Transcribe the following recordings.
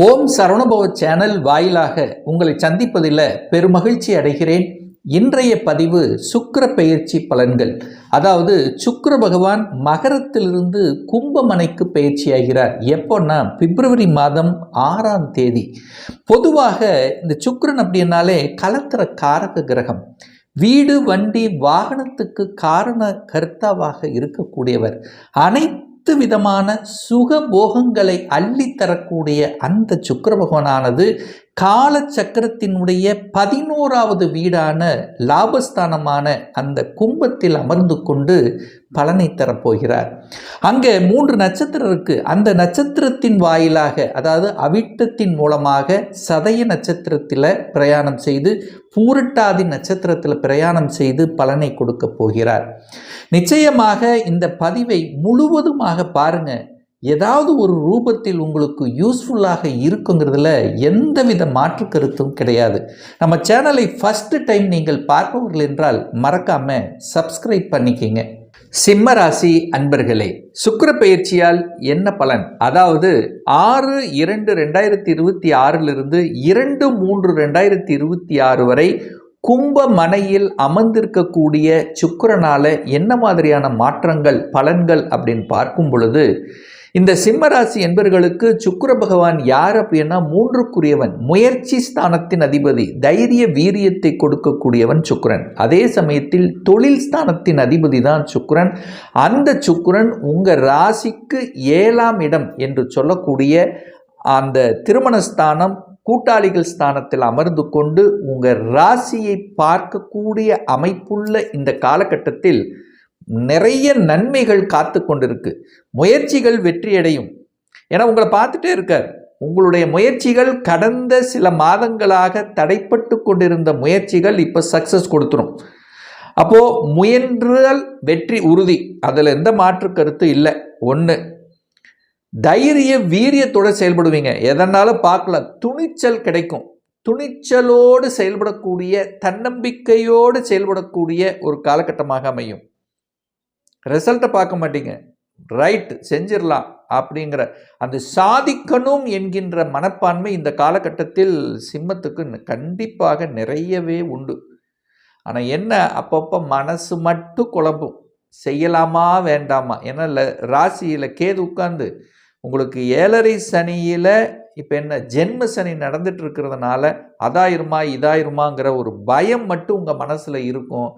ஓம் Saravanabhava channel வாயிலாக உங்களை சந்திப்பதில் பெருமகிழ்ச்சி அடைகிறேன். இன்றைய பதிவு சுக்கர பெயர்ச்சி பலன்கள். அதாவது சுக்கர பகவான் மகரத்திலிருந்து கும்பமனைக்கு பயிற்சியாகிறார் எப்போன்னா பிப்ரவரி மாதம் ஆறாம் தேதி. பொதுவாக இந்த சுக்கரன் அப்படின்னாலே கலத்திர காரக கிரகம். வீடு வண்டி வாகனத்துக்கு காரண கர்த்தாவாக இருக்கக்கூடியவர். அனைத்து விதமான சுக போகங்களை அள்ளித்தரக்கூடிய அந்த சுக்கர பகவானானது கால சக்கரத்தினுடைய பதினோராவது வீடான லாபஸ்தானமான அந்த கும்பத்தில் அமர்ந்து கொண்டு பலனை தரப்போகிறார். அங்கே மூன்று நட்சத்திரம் இருக்கு. அந்த நட்சத்திரத்தின் வாயிலாக அதாவது அவிட்டத்தின் மூலமாக சதய நட்சத்திரத்தில் பிரயாணம் செய்து பூரட்டாதி நட்சத்திரத்தில் பிரயாணம் செய்து பலனை கொடுக்க போகிறார். நிச்சயமாக இந்த பதிவை முழுவதுமாக பாருங்கள் ஏதாவது ஒரு ரூபத்தில் உங்களுக்கு யூஸ்ஃபுல்லாக இருக்குங்கிறதுல எந்தவித மாற்று கருத்தும் கிடையாது. நம்ம சேனலை ஃபஸ்ட்டு டைம் நீங்கள் பார்ப்பவர்கள் என்றால் மறக்காம சப்ஸ்கிரைப் பண்ணிக்கிங்க. சிம்ம ராசி அன்பர்களே சுக்கிர பயிற்சியால் என்ன பலன்? அதாவது ஆறு இரண்டு ரெண்டாயிரத்தி இருபத்தி ஆறிலிருந்து இரண்டு மூன்று ரெண்டாயிரத்தி இருபத்தி ஆறு வரை கும்ப மனையில் அமர்ந்திருக்கக்கூடிய சுக்கரனால் என்ன மாதிரியான மாற்றங்கள் பலன்கள் அப்படின்னு பார்க்கும் பொழுது இந்த சிம்மராசி என்பர்களுக்கு சுக்கிர பகவான் யார் அப்படின்னா மூன்றுக்குரியவன் முயற்சி ஸ்தானத்தின் அதிபதி தைரிய வீரியத்தை கொடுக்கக்கூடியவன் சுக்கரன். அதே சமயத்தில் தொழில் ஸ்தானத்தின் அதிபதி தான் சுக்கரன். அந்த சுக்கரன் உங்கள் ராசிக்கு ஏழாம் இடம் என்று சொல்லக்கூடிய அந்த திருமணஸ்தானம் கூட்டாளிகள் ஸ்தானத்தில் அமர்ந்து கொண்டு உங்கள் ராசியை பார்க்கக்கூடிய அமைப்புள்ள இந்த காலகட்டத்தில் நிறைய நன்மைகள் காத்து கொண்டிருக்கு. முயற்சிகள் வெற்றியடையும். ஏன்னா உங்களை பார்த்துட்டே இருக்கார். உங்களுடைய முயற்சிகள் கடந்த சில மாதங்களாக தடைப்பட்டு கொண்டிருந்த முயற்சிகள் இப்போ சக்ஸஸ் கொடுத்துரும். அப்போது முயன்றால் வெற்றி உறுதி. அதில் எந்த மாற்று கருத்து இல்லை. ஒன்று தைரிய வீரியத்தோடு செயல்படுவீங்க. எதனாலும் பார்க்கலாம் துணிச்சல் கிடைக்கும். துணிச்சலோடு செயல்படக்கூடிய தன்னம்பிக்கையோடு செயல்படக்கூடிய ஒரு காலகட்டமாக அமையும். ரிசல்ட்டை பார்க்க மாட்டீங்க. ரைட் செஞ்சிடலாம் அப்படிங்கிற அந்த சாதிக்கணும் என்கின்ற மனப்பான்மை இந்த காலகட்டத்தில் சிம்மத்துக்கு கண்டிப்பாக நிறையவே உண்டு. ஆனால் என்ன? அப்பப்போ மனசு மட்டும் குழம்பும். செய்யலாமா வேண்டாமா? ஏன்னா ராசியில் கேது உட்காந்து உங்களுக்கு ஏழரை சனியில் இப்போ என்ன? ஜென்ம சனி நடந்துட்டு இருக்கிறதுனால அதாயிருமா இதாயிருமாங்கிற ஒரு பயம் மட்டும் உங்கள் மனசில் இருக்கும்.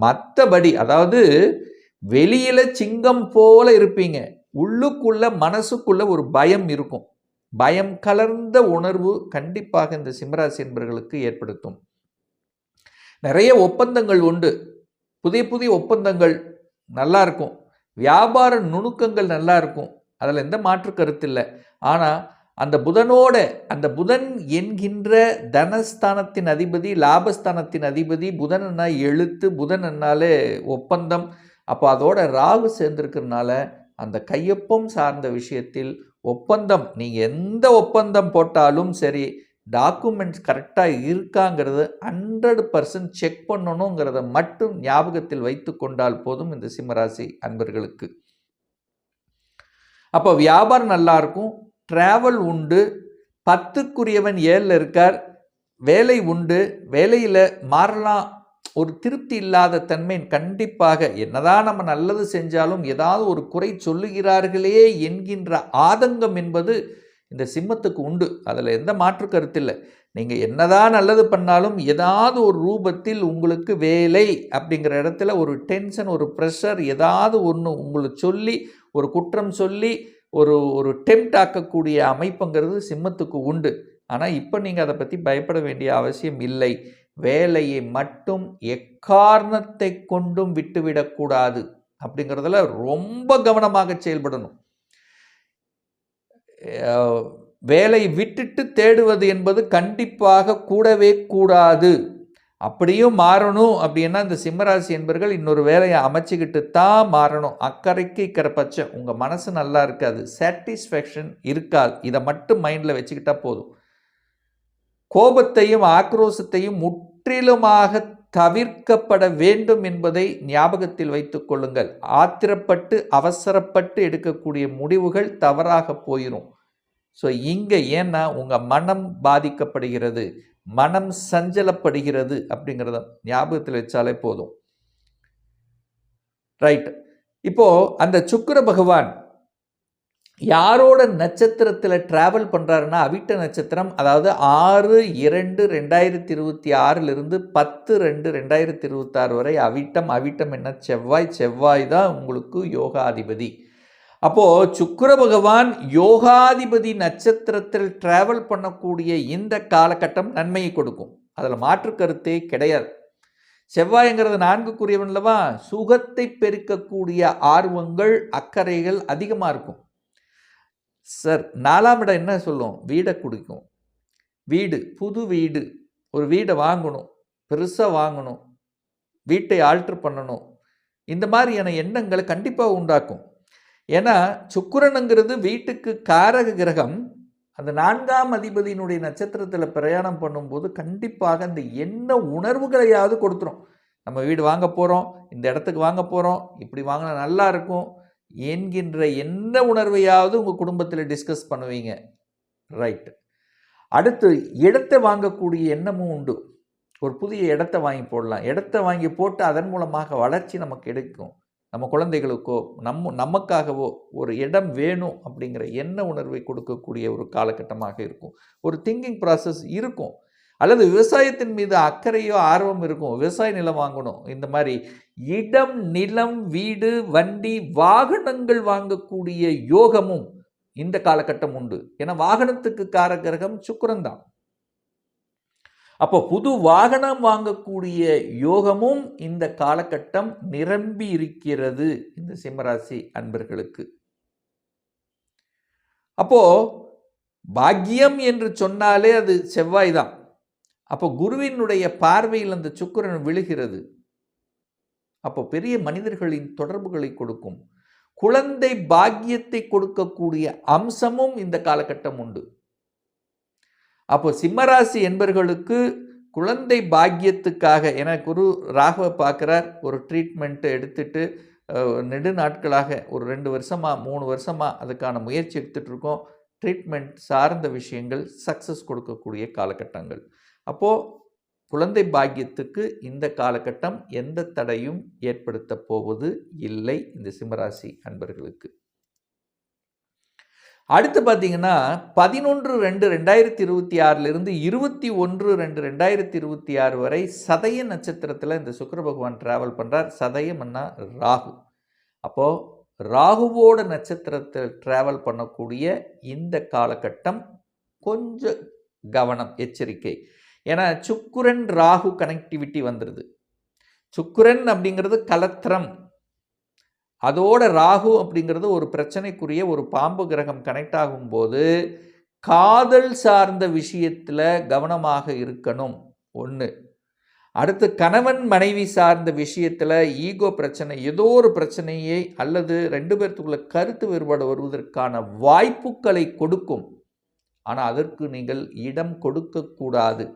மற்றபடி அதாவது வெளியில் சிங்கம் போல இருப்பீங்க. உள்ளுக்குள்ள மனசுக்குள்ள ஒரு பயம் இருக்கும். பயம் கலர்ந்த உணர்வு கண்டிப்பாக இந்த சிம்மராசி என்பர்களுக்கு ஏற்படுத்தும். நிறைய ஒப்பந்தங்கள் உண்டு. புதிய புதிய ஒப்பந்தங்கள் நல்லா இருக்கும். வியாபார நுணுக்கங்கள் நல்லா இருக்கும். அதில் எந்த மாற்று கருத்து இல்லை. ஆனால் அந்த புதனோட அந்த புதன் என்கின்ற தனஸ்தானத்தின் அதிபதி லாபஸ்தானத்தின் அதிபதி புதன் எழுத்து புதன் என்னாலே ஒப்பந்தம் அப்போ அதோட ராகு சேர்ந்துருக்கிறதுனால அந்த கையொப்பம் சார்ந்த விஷயத்தில் ஒப்பந்தம் நீங்கள் எந்த ஒப்பந்தம் போட்டாலும் சரி டாக்குமெண்ட்ஸ் கரெக்டாக இருக்காங்கிறது ஹண்ட்ரட் பர்சன்ட் செக் பண்ணணுங்கிறத மட்டும் ஞாபகத்தில் வைத்து கொண்டால் போதும் இந்த சிம்மராசி அன்பர்களுக்கு. அப்போ வியாபாரம் நல்லாயிருக்கும் ட்ராவல் உண்டு பத்துக்குரியவன் ஏழில் இருக்கார் வேலை உண்டு வேலையில் மாறலாம் ஒரு திருப்தி இல்லாத தன்மை கண்டிப்பாக என்னதான் நம்ம நல்லது செஞ்சாலும் ஏதாவது ஒரு குறை சொல்லுகிறார்களே என்கின்ற ஆதங்கம் என்பது இந்த சிம்மத்துக்கு உண்டு. அதில் எந்த மாற்று கருத்து இல்லை. நீங்கள் என்னதான் நல்லது பண்ணாலும் ஏதாவது ஒரு ரூபத்தில் உங்களுக்கு வேலை அப்படிங்கிற இடத்துல ஒரு டென்ஷன் ஒரு ப்ரெஷர் ஏதாவது ஒன்று உங்களை சொல்லி ஒரு குற்றம் சொல்லி ஒரு ஒரு டெம்ட் ஆக்கக்கூடிய அமைப்புங்கிறது சிம்மத்துக்கு உண்டு. ஆனால் இப்போ நீங்கள் அதை பற்றி பயப்பட வேண்டிய அவசியம் இல்லை. வேலையை மட்டும் எக்காரணத்தை கொண்டும் விட்டுவிடக்கூடாது அப்படிங்கிறதுல ரொம்ப கவனமாக செயல்படணும். வேலை விட்டுட்டு தேடுவது என்பது கண்டிப்பாக கூடவே கூடாது. அப்படியும் மாறணும் அப்படின்னா இந்த சிம்மராசி என்பர்கள் இன்னொரு வேலையை அமைச்சிக்கிட்டு தான் மாறணும். அக்கறைக்கு இக்கரை பட்சம் உங்கள் மனசு நல்லா இருக்காது. சாட்டிஸ்ஃபேக்ஷன் இருக்காது. இதை மட்டும் மைண்டில் வச்சுக்கிட்டா போதும். கோபத்தையும் ஆக்ரோசத்தையும் முற்றிலுமாக தவிர்க்கப்பட வேண்டும் என்பதை ஞாபகத்தில் வைத்துக் கொள்ளுங்கள். ஆத்திரப்பட்டு அவசரப்பட்டு எடுக்கக்கூடிய முடிவுகள் தவறாக போயிடும் ஸோ இங்கே ஏன்னா உங்கள் மனம் பாதிக்கப்படுகிறது மனம் சஞ்சலப்படுகிறது அப்படிங்கிறத ஞாபகத்தில் வச்சாலே போதும். ரைட் இப்போது அந்த சுக்கர பகவான் யாரோட நட்சத்திரத்தில் ட்ராவல் பண்ணுறாருன்னா அவிட்ட நட்சத்திரம் அதாவது ஆறு இரண்டு ரெண்டாயிரத்தி இருபத்தி ஆறிலிருந்து பத்து ரெண்டு ரெண்டாயிரத்தி இருபத்தாறு வரை அவிட்டம் அவிட்டம் என்ன? செவ்வாய் செவ்வாய் தான் உங்களுக்கு யோகாதிபதி. அப்போது சுக்கர பகவான் யோகாதிபதி நட்சத்திரத்தில் ட்ராவல் பண்ணக்கூடிய இந்த காலகட்டம் நன்மையை கொடுக்கும். அதில் மாற்று கருத்தே கிடையாது. செவ்வாய்ங்கிறது நான்குக்குரியவன்லவா சுகத்தை பெருக்கக்கூடிய ஆர்வங்கள் அக்கறைகள் அதிகமாக இருக்கும். சார் நாலாம் இடம் என்ன சொல்லும்? வீடை கொடுக்கும். வீடு புது வீடு. ஒரு வீடை வாங்கணும். பெருசாக வாங்கணும். வீட்டை ஆல்ட்ரு பண்ணணும். இந்த மாதிரியான எண்ணங்களை கண்டிப்பாக உண்டாக்கும். ஏன்னா சுக்கரனுங்கிறது வீட்டுக்கு காரக கிரகம். அந்த நான்காம் அதிபதியினுடைய நட்சத்திரத்தில் பிரயாணம் பண்ணும்போது கண்டிப்பாக அந்த எண்ண உணர்வுகளையாவது கொடுத்துரும். நம்ம வீடு வாங்க போகிறோம் இந்த இடத்துக்கு வாங்க போகிறோம் இப்படி வாங்கினா நல்லா இருக்கும். என்கின்ற என்ன உணர்வையாவது உங்கள் குடும்பத்தில் டிஸ்கஸ் பண்ணுவீங்க. ரைட் அடுத்து இடத்தை வாங்கக்கூடிய எண்ணமும் உண்டு. ஒரு புதிய இடத்த வாங்கி போடலாம். இடத்த வாங்கி போட்டு அதன் மூலமாக வளர்ச்சி நமக்கு கிடைக்கும் நம்ம குழந்தைகளுக்கோ நம்ம நமக்காகவோ ஒரு இடம் வேணும் அப்படிங்கிற எண்ண உணர்வை கொடுக்கக்கூடிய ஒரு காலகட்டமாக இருக்கும். ஒரு திங்கிங் ப்ராசஸ் இருக்கும். அல்லது விவசாயத்தின் மீது அக்கறையோ ஆர்வம் இருக்கும் விவசாய நிலம் வாங்கணும். இந்த மாதிரி இடம் நிலம் வீடு வண்டி வாகனங்கள் வாங்கக்கூடிய யோகமும் இந்த காலகட்டம் உண்டு. ஏன்னா வாகனத்துக்கு காரகிரகம் சுக்கரன் தான். அப்போ புது வாகனம் வாங்கக்கூடிய யோகமும் இந்த காலகட்டம் நிரம்பி இருக்கிறது இந்த சிம்மராசி அன்பர்களுக்கு. அப்போ பாக்கியம் என்று சொன்னாலே அது செவ்வாய் தான். அப்போ குருவினுடைய பார்வையில் அந்த சுக்கிரன் விழுகிறது. அப்போ பெரிய மனிதர்களின் தொடர்புகளை கொடுக்கும். குழந்தை பாக்கியத்தை கொடுக்கக்கூடிய அம்சமும் இந்த காலகட்டம் உண்டு. அப்போ சிம்மராசி என்பர்களுக்கு குழந்தை பாக்கியத்துக்காக என குரு ராகவ பார்க்குறார் ஒரு ட்ரீட்மெண்ட்டு எடுத்துட்டு நெடுநாட்களாக நெடு நாட்களாக ஒரு ரெண்டு வருஷமாக மூணு வருஷமாக அதுக்கான முயற்சி எடுத்துகிட்டு இருக்கோம். ட்ரீட்மெண்ட் சார்ந்த விஷயங்கள் சக்ஸஸ் கொடுக்கக்கூடிய காலகட்டங்கள். அப்போது குழந்தை பாக்கியத்துக்கு இந்த காலகட்டம் எந்த தடையும் ஏற்படுத்த போவது இல்லை இந்த சிம்மராசி அன்பர்களுக்கு. அடுத்து பார்த்தீங்கன்னா பதினொன்று ரெண்டு ரெண்டாயிரத்தி இருபத்தி ஆறிலிருந்து இருபத்தி ஒன்று ரெண்டு ரெண்டாயிரத்தி இருபத்தி ஆறு வரை சதய நட்சத்திரத்தில் இந்த சுக்கர பகவான் டிராவல் பண்ணுறார் சதயம்னா ராகு. அப்போது ராகுவோட நட்சத்திரத்தில் ட்ராவல் பண்ணக்கூடிய இந்த காலகட்டம் கொஞ்சம் கவனம் எச்சரிக்கை. ஏன்னா சுக்குரன் ராகு கனெக்டிவிட்டி வந்துடுது சுக்குரன் அப்படிங்கிறது கலத்திரம். அதோட ராகு அப்படிங்கிறது ஒரு பிரச்சனைக்குரிய ஒரு பாம்பு கிரகம் கனெக்ட் ஆகும்போது காதல் சார்ந்த விஷயத்தில் கவனமாக இருக்கணும். ஒன்று அடுத்து கணவன் மனைவி சார்ந்த விஷயத்தில் ஈகோ பிரச்சனை ஏதோ ஒரு பிரச்சனையை அல்லது ரெண்டு பேர்த்துக்குள்ள கருத்து வேறுபாடு வருவதற்கான வாய்ப்புகளை கொடுக்கும். ஆனால் அதற்கு நீங்கள் இடம் கொடுக்கக்கூடாது.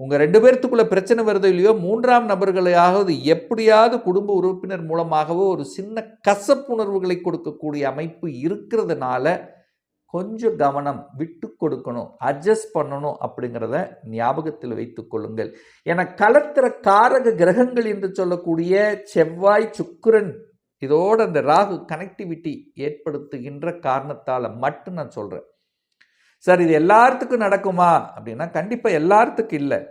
உங்கள் ரெண்டு பேர்த்துக்குள்ளே பிரச்சனை வருதோ இல்லையோ மூன்றாம் நபர்களையாவது எப்படியாவது குடும்ப உறுப்பினர் மூலமாகவோ ஒரு சின்ன கசப்புணர்வுகளை கொடுக்கக்கூடிய அமைப்பு இருக்கிறதுனால கொஞ்சம் கவனம் விட்டு கொடுக்கணும் அட்ஜஸ்ட் பண்ணணும் அப்படிங்கிறத ஞாபகத்தில் வைத்துக் கொள்ளுங்கள். என கலத்திர காரக கிரகங்கள் என்று சொல்லக்கூடிய செவ்வாய் சுக்கிரன் இதோட அந்த ராகு கனெக்டிவிட்டி ஏற்படுத்துகின்ற காரணத்தால் மட்டும் நான் சொல்கிறேன் சார் இது எல்லாத்துக்கும் நடக்குமா? அப்படின்னா கண்டிப்பாக எல்லாத்துக்கும் இல்லை.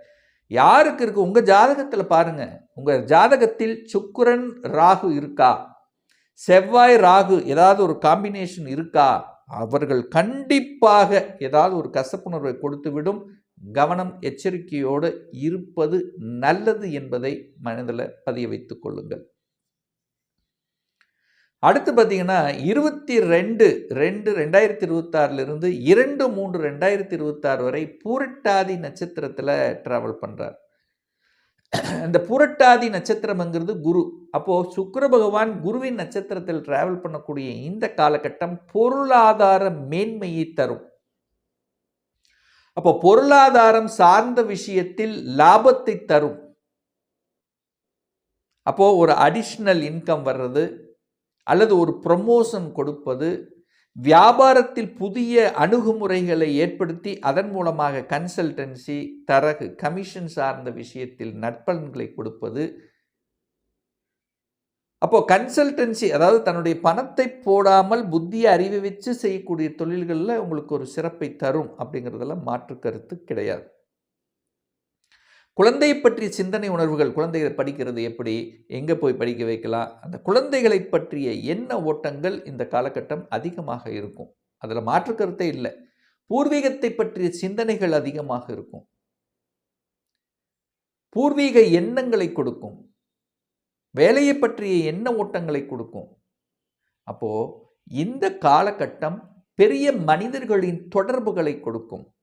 யாருக்கு இருக்கு? உங்கள் ஜாதகத்தில் பாருங்கள் உங்கள் ஜாதகத்தில் சுக்குரன் ராகு இருக்கா? செவ்வாய் ராகு ஏதாவது ஒரு காம்பினேஷன் இருக்கா? அவர்கள் கண்டிப்பாக ஏதாவது ஒரு கசப்புணர்வை கொடுத்துவிடும். கவனம் எச்சரிக்கையோடு இருப்பது நல்லது என்பதை மனதில் பதிய வைத்துக் கொள்ளுங்கள். அடுத்து பார்த்தீங்கன்னா இருபத்தி ரெண்டு ரெண்டு ரெண்டாயிரத்தி இருபத்தாறிலிருந்து இரண்டு மூன்று ரெண்டாயிரத்தி இருபத்தாறு வரை பூரட்டாதி நட்சத்திரத்தில் ட்ராவல் பண்ணுறார் இந்த புரட்டாதி நட்சத்திரம்ங்கிறது குரு. அப்போது சுக்கர பகவான் குருவின் நட்சத்திரத்தில் டிராவல் பண்ணக்கூடிய இந்த காலகட்டம் பொருளாதார மேன்மையை தரும். அப்போ பொருளாதாரம் சார்ந்த விஷயத்தில் லாபத்தை தரும். அப்போ ஒரு அடிஷ்னல் இன்கம் வர்றது அல்லது ஒரு ப்ரமோஷன் கொடுப்பது வியாபாரத்தில் புதிய அணுகுமுறைகளை ஏற்படுத்தி அதன் மூலமாக கன்சல்டன்சி தரகு கமிஷன் சார்ந்த விஷயத்தில் நற்பலன்களை கொடுப்பது. அப்போ கன்சல்டன்சி அதாவது தன்னுடைய பணத்தை போடாமல் புத்தியை அறிவை வச்சு செய்யக்கூடிய தொழில்களில் உங்களுக்கு ஒரு சிறப்பை தரும் அப்படிங்கிறதுல மாற்று கருத்து கிடையாது. குழந்தையை பற்றிய சிந்தனை உணர்வுகள் குழந்தைகள் படிக்கிறது எப்படி? எங்கே போய் படிக்க வைக்கலாம்? அந்த குழந்தைகளை பற்றிய எண்ண ஓட்டங்கள் இந்த காலகட்டம் அதிகமாக இருக்கும்? அதில் மாற்று கருத்தே இல்லை. பூர்வீகத்தை பற்றிய சிந்தனைகள் அதிகமாக இருக்கும். பூர்வீக எண்ணங்களை கொடுக்கும். வேலையை பற்றிய எண்ண ஓட்டங்களை கொடுக்கும். அப்போ இந்த காலகட்டம் பெரிய மனிதர்களின் தொடர்புகளை கொடுக்கும்.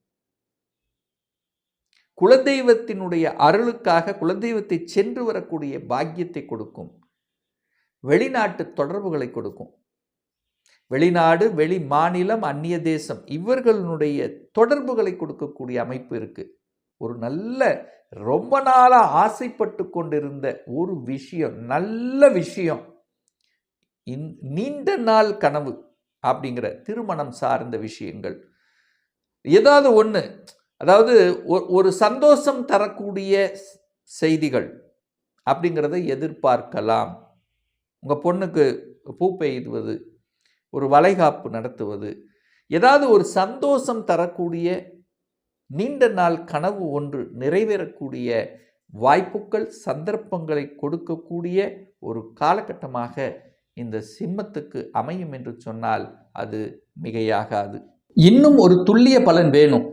குலதெய்வத்தினுடைய அருளுக்காக குலதெய்வத்தை சென்று வரக்கூடிய பாக்கியத்தை கொடுக்கும். வெளிநாட்டு தொடர்புகளை கொடுக்கும். வெளிநாடு வெளி மாநிலம் அந்நிய தேசம் இவர்களுடைய தொடர்புகளை கொடுக்கக்கூடிய அமைப்பு இருக்குது ஒரு நல்ல ரொம்ப நாளாக ஆசைப்பட்டு கொண்டிருந்த ஒரு விஷயம் நல்ல விஷயம். இந் நீண்ட நாள் கனவு அப்படிங்கிற திருமணம் சார்ந்த விஷயங்கள். ஏதாவது ஒன்று அதாவது ஒரு சந்தோஷம் தரக்கூடிய செய்திகள் அப்படிங்கிறத எதிர்பார்க்கலாம். உங்கள் பொண்ணுக்கு பூ பெய்துவது ஒரு வளைகாப்பு நடத்துவது ஏதாவது ஒரு சந்தோஷம் தரக்கூடிய நீண்ட நாள் கனவு ஒன்று நிறைவேறக்கூடிய வாய்ப்புகள் சந்தர்ப்பங்களை கொடுக்கக்கூடிய ஒரு காலகட்டமாக இந்த சிம்மத்துக்கு அமையும் என்று சொன்னால் அது மிகையாகாது. இன்னும் ஒரு துல்லிய பலன் வேணும்.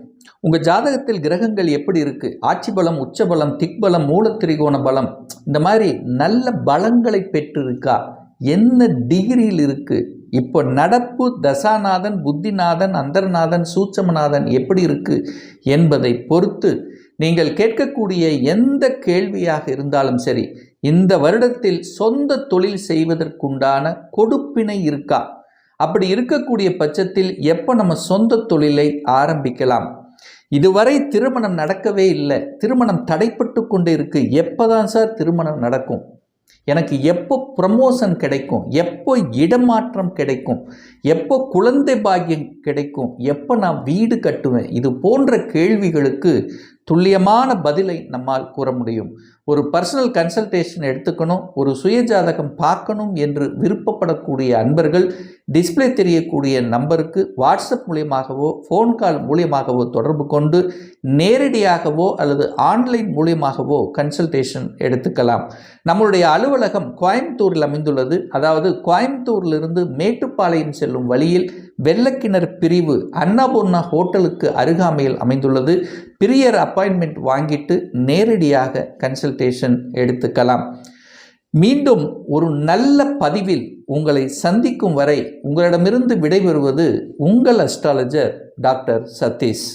உங்கள் ஜாதகத்தில் கிரகங்கள் எப்படி இருக்குது ஆட்சி பலம் உச்சபலம் திக்பலம் மூலத்திரிகோண பலம் இந்த மாதிரி நல்ல பலங்களை பெற்றிருக்கா? என்ன டிகிரியில் இருக்குது இப்போ நடப்பு தசாநாதன் புத்திநாதன் அந்தர்நாதன் சூட்சமநாதன் எப்படி இருக்குது என்பதை பொறுத்து நீங்கள் கேட்கக்கூடிய எந்த கேள்வியாக இருந்தாலும் சரி இந்த வருடத்தில் சொந்த தொழில் செய்வதற்குண்டான கொடுப்பினை இருக்கா? அப்படி இருக்கக்கூடிய பட்சத்தில் எப்போ நம்ம சொந்த தொழிலை ஆரம்பிக்கலாம்? இதுவரை திருமணம் நடக்கவே இல்லை. திருமணம் தடைப்பட்டு கொண்டு இருக்கு. எப்போதான் சார் திருமணம் நடக்கும்? எனக்கு எப்போ ப்ரமோஷன் கிடைக்கும்? எப்போ இடமாற்றம் கிடைக்கும்? எப்போ குழந்தை பாக்கியம் கிடைக்கும்? எப்போ நான் வீடு கட்டுவேன்? இது போன்ற கேள்விகளுக்கு துல்லியமான பதிலை நம்மால் கூற முடியும். ஒரு பர்சனல் கன்சல்டேஷன் எடுத்துக்கணும் ஒரு சுயஜாதகம் பார்க்கணும் என்று விருப்பப்படக்கூடிய அன்பர்கள் டிஸ்பிளே தெரியக்கூடிய நம்பருக்கு வாட்ஸ்அப் மூலியமாகவோ ஃபோன் கால் மூலியமாகவோ தொடர்பு கொண்டு நேரடியாகவோ அல்லது ஆன்லைன் மூலியமாகவோ கன்சல்டேஷன் எடுத்துக்கலாம். நம்மளுடைய அலுவலகம் கோயம்புத்தூரில் அமைந்துள்ளது. அதாவது கோயம்புத்தூரிலிருந்து மேட்டுப்பாளையம் செல்லும் வழியில் வெள்ளக்கிணர் பிரிவு அன்னபூர்ணா ஹோட்டலுக்கு அருகாமையில் அமைந்துள்ளது. பிரியர் அப்பாயின்மெண்ட் வாங்கிட்டு நேரடியாக கன்சல்டேஷன் எடுத்துக்கலாம். மீண்டும் ஒரு நல்ல பதிவில் உங்களை சந்திக்கும் வரை உங்களிடமிருந்து விடைபெறுவது உங்கள் அஸ்ட்ராலஜர் டாக்டர் சதீஷ்.